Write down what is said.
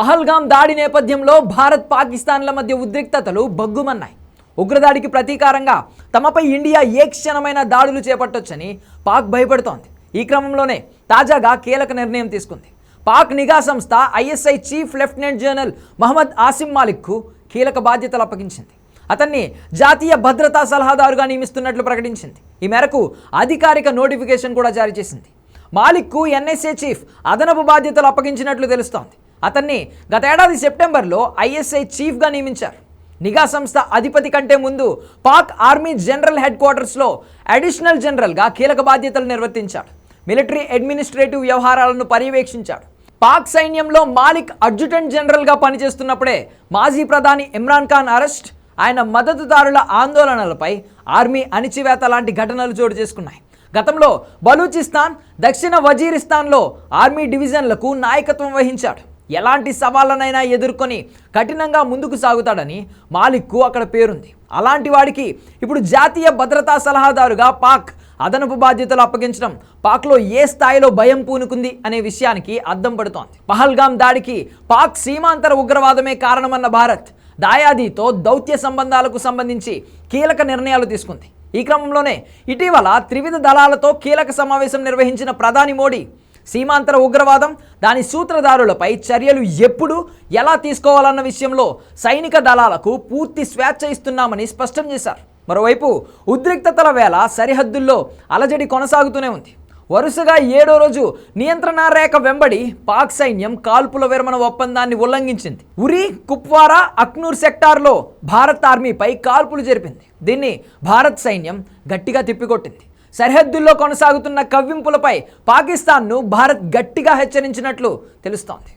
పహల్గాం దాడి నేపథ్యంలో భారత్ పాకిస్తాన్ల మధ్య ఉద్రిక్తతలు బగ్గుమన్నాయి ఉగ్రదాడికి ప్రతీకారంగా తమపై ఇండియా ఏ క్షణమైన దాడులు చేపట్టొచ్చని పాక్ భయపడుతోంది. ఈ క్రమంలోనే తాజాగా కీలక నిర్ణయం తీసుకుంది. పాక్ నిఘా సంస్థ ISI chief lieutenant general Muhammad Asim మాలిక్కు కీలక బాధ్యతలు అప్పగించింది. అతన్ని జాతీయ భద్రతా సలహాదారుగా నియమిస్తున్నట్లు ప్రకటించింది. ఈ మేరకు అధికారిక నోటిఫికేషన్ కూడా జారీ చేసింది. మాలిక్కు ఎన్ఎస్ఏ చీఫ్ అదనపు బాధ్యతలు అప్పగించినట్లు తెలుస్తోంది. అతన్ని గతేడాది సెప్టెంబర్లో ఐఎస్ఐ చీఫ్గా నియమించారు. నిఘా సంస్థ అధిపతి కంటే ముందు పాక్ ఆర్మీ జనరల్ హెడ్ క్వార్టర్స్లో అడిషనల్ జనరల్గా కీలక బాధ్యతలు నిర్వర్తించాడు. మిలిటరీ అడ్మినిస్ట్రేటివ్ వ్యవహారాలను పర్యవేక్షించాడు. పాక్ సైన్యంలో మాలిక్ అడ్జుటెంట్ జనరల్గా పనిచేస్తున్నప్పుడే మాజీ ప్రధాని ఇమ్రాన్ ఖాన్ అరెస్ట్ ఆయన మద్దతుదారుల ఆందోళనలపై ఆర్మీ అణిచివేత లాంటి ఘటనలు చోటు చేసుకున్నాయి. గతంలో బలూచిస్తాన్ దక్షిణ వజీరిస్తాన్లో ఆర్మీ డివిజన్లకు నాయకత్వం వహించాడు. ఎలాంటి సవాళ్ళనైనా ఎదుర్కొని కఠినంగా ముందుకు సాగుతాడని మాలిక్కు అక్కడ పేరుంది. అలాంటి వాడికి ఇప్పుడు జాతీయ భద్రతా సలహాదారుగా పాక్ అదనపు బాధ్యతలు అప్పగించడం పాక్లో ఏ స్థాయిలో భయం పూనుకుంది అనే విషయానికి అద్దం పడుతోంది. పహల్గాం దాడికి పాక్ సీమాంతర ఉగ్రవాదమే కారణమన్న భారత్ దాయాదితో దౌత్య సంబంధాలకు సంబంధించి కీలక నిర్ణయాలు తీసుకుంది. ఈ క్రమంలోనే ఇటీవల త్రివిధ దళాలతో కీలక సమావేశం నిర్వహించిన ప్రధాని మోడీ సీమాంతర ఉగ్రవాదం దాని సూత్రధారులపై చర్యలు ఎప్పుడు ఎలా తీసుకోవాలన్న విషయంలో సైనిక దళాలకు పూర్తి స్వేచ్ఛ ఇస్తున్నామని స్పష్టం చేశారు. మరోవైపు ఉద్రిక్తతల వేళ సరిహద్దుల్లో అలజడి కొనసాగుతూనే ఉంది. వరుసగా ఏడో రోజు నియంత్రణ రేఖ వెంబడి పాక్ సైన్యం కాల్పుల విరమణ ఒప్పందాన్ని ఉల్లంఘించింది. ఉరి కుప్వారా అక్నూర్ సెక్టార్లో భారత్ ఆర్మీపై కాల్పులు జరిపింది. దీన్ని భారత్ సైన్యం గట్టిగా తిప్పికొట్టింది. సరిహద్దుల్లో కొనసాగుతున్న కవ్వింపులపై పాకిస్తాన్ను భారత్ గట్టిగా హెచ్చరించినట్లు తెలుస్తోంది.